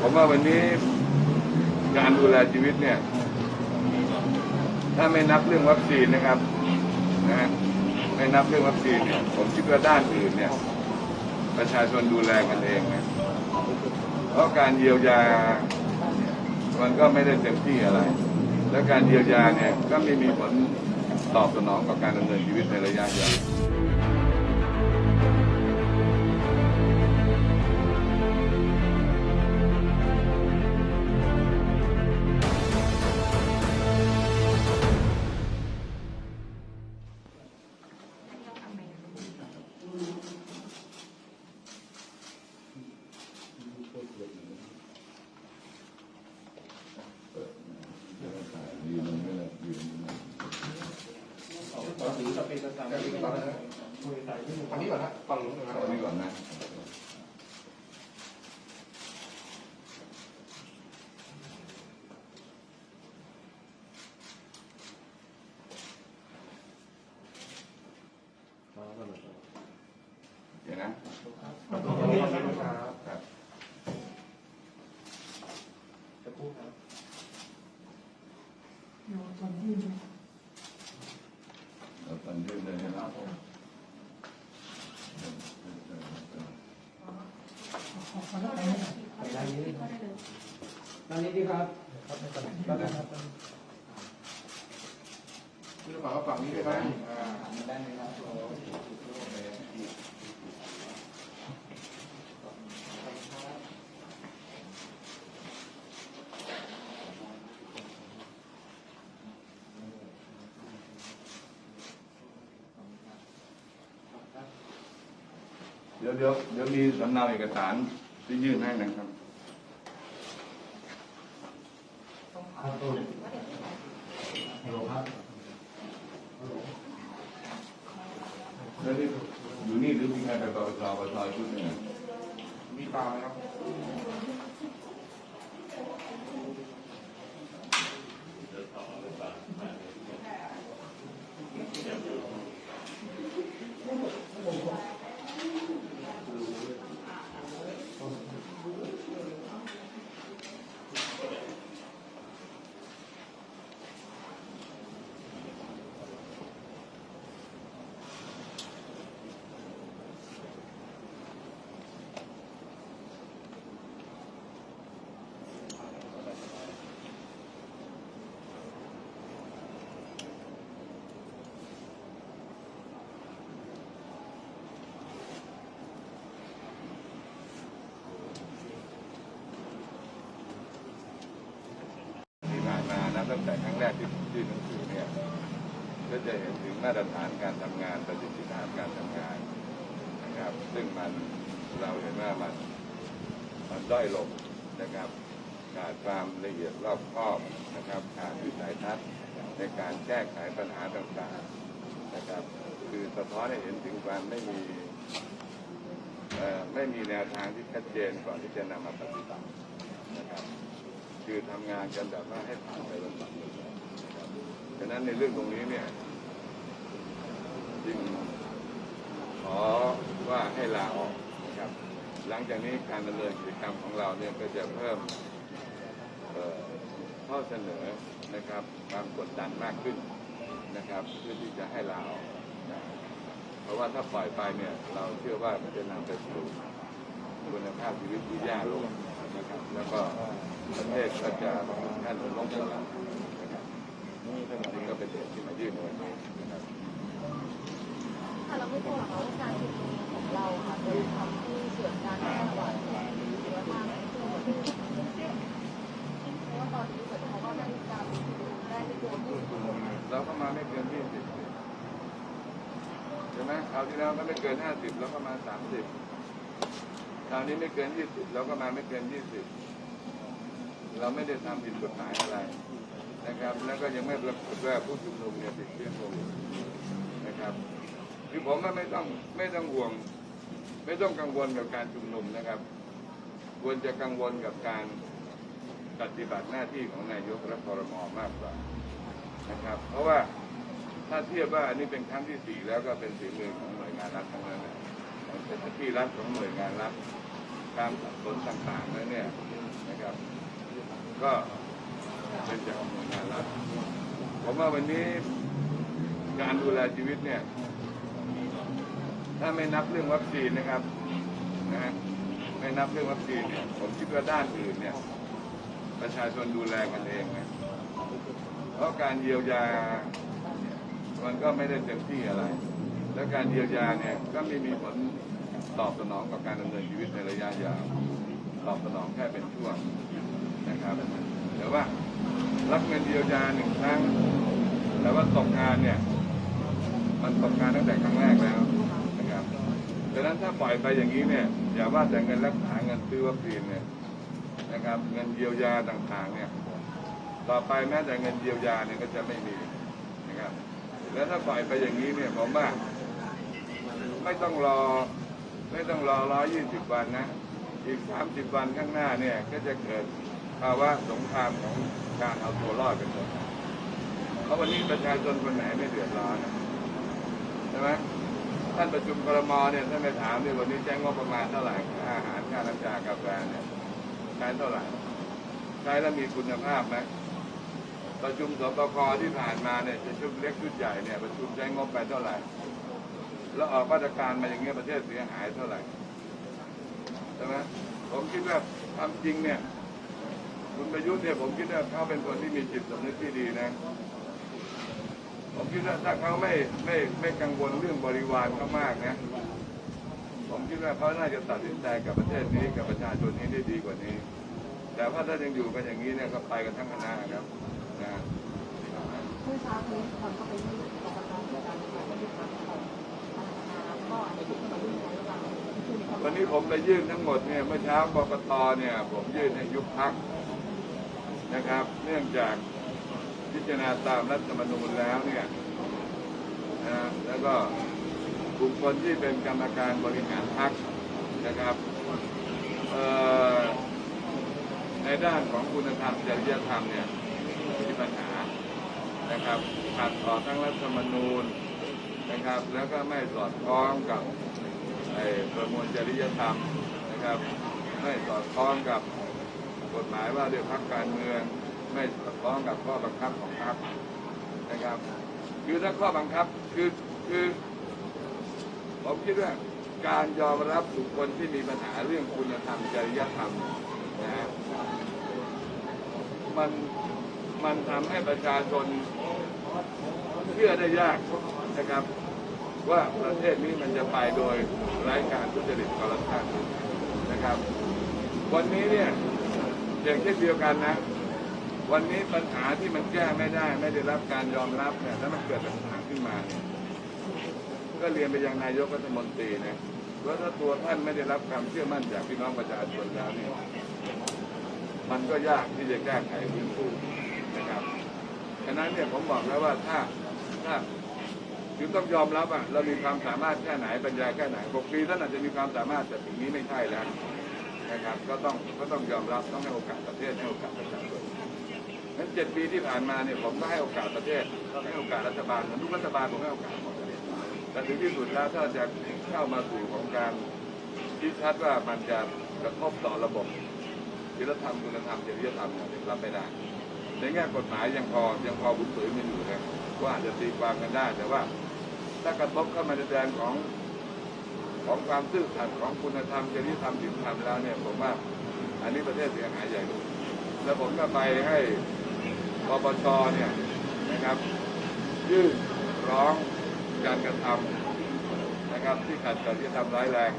ผมว่าวันนี้การดูแลชีวิตเนี่ย ถ้าไม่นับเรื่องวัคซีนนะครับนะไม่นับเรื่องวัคซีนเนี่ยผมคิดว่าด้านอื่นเนี่ย ประชาชนดูแลกันเองนะเพราะการเยียวยา มันก็ไม่ได้เต็มที่อะไร และการเยียวยาเนี่ยก็ไม่มีผลตอบสนองกับการดำเนินชีวิตในระยะยาว ก่อนนะฝั่งนู้นนะครับเอานี้ก่อนนะเดี๋ยวนะฝั่งนี้ก่อนนะครับครับ จะพูดครับ เราตอนยื่นเลยนะครับ ไปด้านนี้ด้านนี้ดีครับด้านนี้ครับ นี่ฝั่งก็ฝั่งนี้ด้วยครับอ่าด้านนี้ครับเดี๋ยวเดี๋ยวเดี๋ยวมีสำเนาเอกสารที่ยื่นให้นะครับ แล้วนี่ อยู่นี่หรือมีใครไปปปชาชุดหนึงอะมีตาไหมครับ ที่ผ่านมานะตั้งแต่ครั้งแรกที่ผมยื่นหนังสือเนี่ย ก็จะเห็นถึงมาตรฐานการทำงานประสิทธิภาพการทำงานนะครับ ซึ่งมันเราเห็นว่ามันมันด้อยลงนะครับขาดความละเอียดรอบคอบนะครับขาดวิสัยทัศน์ในการแก้ไขปัญหาต่างๆนะครับ คือสะท้อนให้เห็นถึงความไม่มีไม่มีแนวทางที่ชัดเจนก่อนที่จะนำมาปฏิบัตินะครับ คือทำงานกันแบบว่าให้ผ่านไปลำดับนะครับ ฉะนั้นในเรื่องตรงนี้เนี่ยจึงขอว่าให้ลาออกนะครับ หลังจากนี้การดำเนินกิจกรรมของเราเนี่ยก็จะเพิ่มข้อเสนอนะครับความกดดันมากขึ้นนะครับ เพื่อที่จะให้ลาออกนะเพราะว่าถ้าปล่อยไปเนี่ยเราเชื่อว่ามันจะนำไปสู่คุณภาพชีวิตที่แย่ลงนะครับ แล้วก็ประเทศก็จะท่านล้มสลาย นะครับนี่ทั้งหมดนี้ก็เป็นเหตุที่มายื่นในวันนี้นะครับค่ะแล้วไม่กลัวเหรอคะว่าการชุมนุมของเราค่ะจะทำให้เกิดการแพร่ระบาดหรือว่าทางที่ตัวเองเพราะว่าตอนนี้เหมือนเขาก็ได้มีการชุมนุมได้ในตัวผู้ชุมนุมเราก็มาไม่เกินยี่สิบใช่ไหมคราวที่แล้วก็ไม่เกินห้าสิบแล้วก็มาสามสิบคราวนี้ไม่เกินยี่สิบเราก็มาไม่เกินยี่สิบเราไม่ได้ทำผิดกฎหมายอะไร นะครับ แล้วก็ยังไม่ปรากฏว่าผู้ชุมนุมเนี่ยติดเชื้อโควิดนะครับคือผมว่าไม่ต้องไม่ต้องห่วง ไม่ต้องกังวลกับการชุมนุมนะครับ ควรจะกังวลกับการปฏิบัติหน้าที่ของนายกและครมมากกว่านะครับ เพราะว่าถ้าเทียบว่าอันนี้เป็นครั้งที่สี่แล้วก็เป็นฝีมือของหน่วยงานรัฐทั้งนั้นเป็นที่รัฐของหน่วยงานรัฐการสับสนต่างๆแล้วเนี่ยนะครับ ก็ เป็นจากหน่วยงานรัฐผมว่าวันนี้การดูแลชีวิตเนี่ย ถ้าไม่นับเรื่องวัคซีนนะครับนะฮะไม่นับเรื่องวัคซีนเนี่ยผมคิดว่าด้านอื่นเนี่ย ประชาชนดูแลกันเองนะเพราะการเยียวยา มันก็ไม่ได้เต็มที่อะไร แล้วการเยียวยาเนี่ยก็ไม่มีผลตอบสนองกับการดำเนินชีวิตในระยะยาวตอบสนองแค่เป็นช่วงนะครับแต่ว่า รับเงินเยียวยาหนึ่งครั้ง แต่ว่าตกงานเนี่ย มันตกงานตั้งแต่ครั้งแรกแล้วนะครับดังนั้นถ้าปล่อยไปอย่างนี้เนี่ย อย่าว่าแต่เงินรักษาเงินซื้อวัคซีนเนี่ยนะครับ เงินเยียวยาต่างๆ เนี่ย ต่อไปแม้แต่เงินเยียวยาเนี่ยก็จะไม่มีนะครับ แล้วถ้าปล่อยไปอย่างนี้เนี่ยผมว่าไม่ต้องรอไม่ต้องรอร้อยี่สิบวันนะ อีกสามสิบวันข้างหน้าเนี่ย ก็จะเกิดภาวะสงครามของ การเอาตัวรอดกันหมดเพราะวันนี้ประชาชนคนไหนไม่เดือดร้อนใช่ไหมท่านประชุมครมเนี่ยท่านไปถามเนี่ยวันนี้แจ้งงบประมาณเท่าไหร่อาหารค่าน้ำชากาแฟเนี่ยใช้เท่าไหร่ใช้แล้วมีคุณภาพไหมประชุมสบคที่ผ่านมาเนี่ยจะชุดเล็กชุดใหญ่เนี่ยประชุมใช้งบไปเท่าไหร่ แล้วออกมาตรการมาอย่างเงี้ยประเทศเสียหายเท่าไหร่ใช่ไหมผมคิดว่าความจริงเนี่ย คุณประยุทธ์เนี่ยผมคิดว่าเขาเป็นคนที่มีจิตสำนึกที่ดีนะ ผมคิดว่าถ้าเขาไม่ไม่ไม่กังวลเรื่องบริวารเขามากนะ ผมคิดว่าเขาน่าจะตัดสินใจกับประเทศนี้กับประชาชนนี้ได้ดีกว่านี้ แต่ว่าถ้ายังอยู่กันอย่างนี้เนี่ยก็ไปกันทั้งคณะครับนะเมื่อเช้านี้คนก็ไปยื่นกรกตเหมือนกันนะคะที่ทางของก็อันนี้ที่มายื่นในระหว่างที่มีวันนี้ผมไปยื่นทั้งหมดเนี่ยเมื่อเช้ากกตเนี่ย ผมยื่นให้ยุบพัก นะครับ เนื่องจากพิจารณาตามรัฐธรรมนูญแล้วเนี่ยนะแล้วก็บุคคลที่เป็นกรรมการบริหารพักนะครับในด้านของคุณธรรมจริยธรรมเนี่ยมีปัญหานะครับขัดต่อทั้งรัฐธรรมนูญนะครับ แล้วก็ไม่สอดคล้องกับประมวลจริยธรรมนะครับ ไม่สอดคล้องกับ กฎหมายว่าด้วยพักการเมืองไม่สอดคล้องกับข้อบังคับของพรรคนะครับ คือถ้าข้อบังคับคือคือผมคิดว่าการยอมรับบุคคลที่มีปัญหาเรื่องคุณธรรมจริยธรรมนะฮะมันมันทำให้ประชาชนเชื่อได้ยากนะครับ ว่าประเทศนี้มันจะไปโดยไร้การทุจริตคอร์รัปชันนะครับ วันนี้เนี่ย อย่างเช่นเดียวกันนะ วันนี้ปัญหาที่มันแก้ไม่ได้ ไม่ได้รับการยอมรับเนี่ยแล้วมันเกิดปัญหาขึ้นมา ก็เรียนไปยังนายกรัฐมนตรีนะว่าถ้าตัวท่านไม่ได้รับความเชื่อมั่นจากพี่น้องประชาชนแล้วเนี่ยมันก็ยากที่จะแก้ไขพื้นฟูนะครับฉะนั้นเนี่ยผมบอกแล้วว่าถ้าถ้าคือต้องยอมรับอะเรามีความสามารถแค่ไหนปัญญาแค่ไหนหกปีท่านอาจจะมีความสามารถแต่ถึงนี้ไม่ใช่แล้ว นะครับ ก็ต้องก็ต้องยอมรับต้องให้โอกาสประเทศให้โอกาสประชาชนงั้นเจ็ดปีที่ผ่านมาเนี่ยผมก็ให้โอกาสประเทศให้โอกาสรัฐบาลทุกรัฐบาลผมให้โอกาสหมดเลยแต่ถึงที่สุดแล้วถ้าจะเข้ามาสู่ของการที่ชัดว่ามันจะกระทบต่อระบบศีลธรรมคุณธรรมจริยธรรมเนี่ยรับไม่ได้ในแง่กฎหมายยังพอยังพอบุญฝืนกันอยู่นะว่าอาจจะตีความกันได้แต่ว่าถ้ากระทบเข้ามาในแดนของ ของความซื่อสัตย์ของคุณธรรมจริยธรรมศีลธรรมแล้วเนี่ยผมว่าอันนี้ประเทศเสียหายใหญ่เลยแล้วผมก็ไปให้ปปชเนี่ยนะครับยื่นร้องการกระทำนะครับที่ขัดจริยธรรมร้ายแรง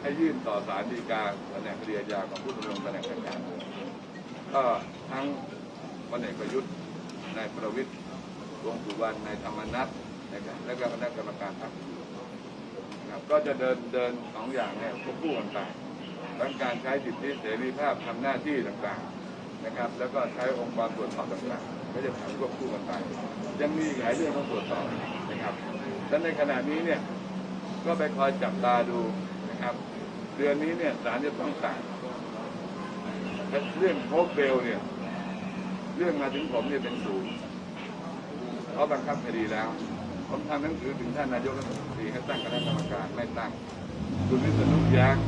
ให้ยื่นต่อศาลฎีกาแผนกคดีอาญาของผู้ดำรงตำแหน่งทางการเมืองก็ทั้งพลเอกประยุทธ์นายประวิตรวงสุวรรณนายธรรมนัฐนะครับและก็คณะกรรมการพรรค นะครับ ก็จะเดินเดินสองอย่างเนี่ยควบคู่กันไปทั้งการใช้สิทธิเสรีภาพทำหน้าที่ต่างๆนะครับ แล้วก็ใช้องค์กรตรวจสอบต่างๆ ก็จะทำควบคู่กันไปยังมีอีกหลายเรื่องต้องตรวจสอบนะครับและในขณะนี้เนี่ยก็ไปคอยจับตาดูนะครับ เดือนนี้เนี่ยศาลจะต้องสั่งเรื่องโคกเบลเนี่ย เรื่องมาถึงผมเนี่ยเป็นศูนย์เขาบังคับคดีแล้ว ผมทำหนังสือถึงท่านนายกรัฐมนตรีให้ตั้งคณะกรรมการไม่ตั้งคุณวิษณุยักษ์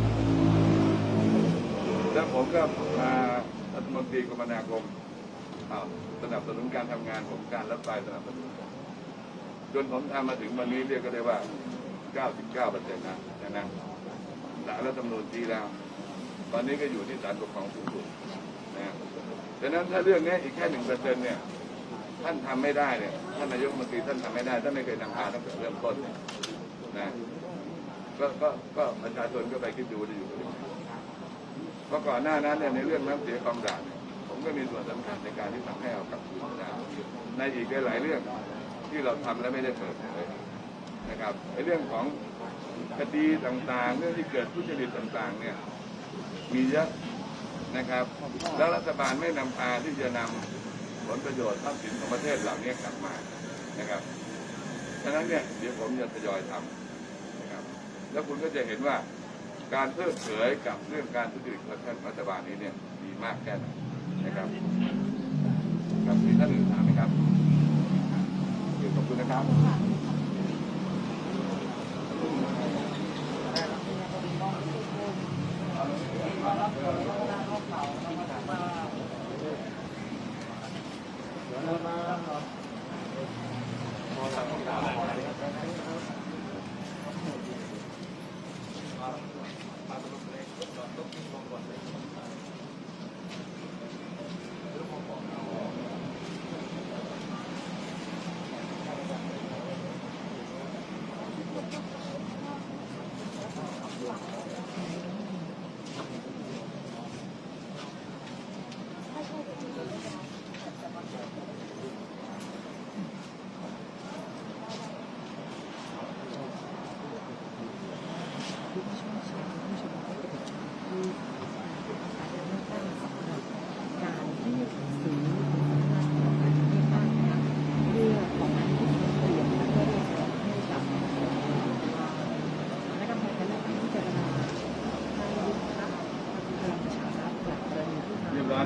แล้วผมก็มารัฐมนตรีคมนาคมสนับสนุนการทำงานของการรถไฟสนับสนุนจนผมทำมาถึงวันนี้เรียกก็ได้ว่า 99เปอร์เซ็นต์นะนะนะสารรัฐธรรมนูญดีแล้ว ตอนนี้ก็อยู่ที่ศาลปกครองสูงสุดนะดังนั้นถ้าเรื่องนี้อีกแค่หนึ่งเปอร์เซ็นต์เนี่ย ท่านทำไม่ได้เนี่ย ท่านนายกรัฐมนตรีท่านทำไม่ได้ท่านไม่เคยทำงาตั้งแต่เริ่มต้นนะก็ก็ก็ประชาชนก็ไปคิดดูได้อยู่เพราะก่อนหน้านั้นเนี่ยในเรื่องน้ำเสียคลองด่านผมก็มีส่วนสำคัญในการที่ทำให้เอากลับคืนมาได้ในอีกหลายเรื่องที่เราทำแล้วไม่ได้เปิดเผยนะครับในเรื่องของคดีต่างๆ เรื่องที่เกิดทุจริตต่างๆ เนี่ย มีเยอะนะครับ แล้วรัฐบาลไม่นำพาที่จะนำ ผลประโยชน์ทรัพย์สินของประเทศเหล่านี้กลับมานะครับฉะนั้นเนี่ยเดี๋ยวผมจะทยอยทำนะครับ แล้วคุณก็จะเห็นว่าการเพิกเฉยกับเรื่องการทุจริตของท่านรัฐบาลนี้เนี่ยดีมากแค่ไหนนะครับครับมีท่านอื่นถามไหมครับขอบคุณนะครับกา รที่ซื้อการเลือกตั้งนะคะเพื่อของนั้นที่เปลี่ยนเพื่อเรียกร้องให้กับคณะกรรมการการเลือกตั้งพิจารณาให้ยุบพรรคพลังประชารัฐจากกรณีที่ เรียบร้อยนะครับ เรียบร้อยแล้วครับพรรคจะถูกการอยู่กรณีที่กรณีหรือร้อยดูการที่ก็การมีได้การชมโอเค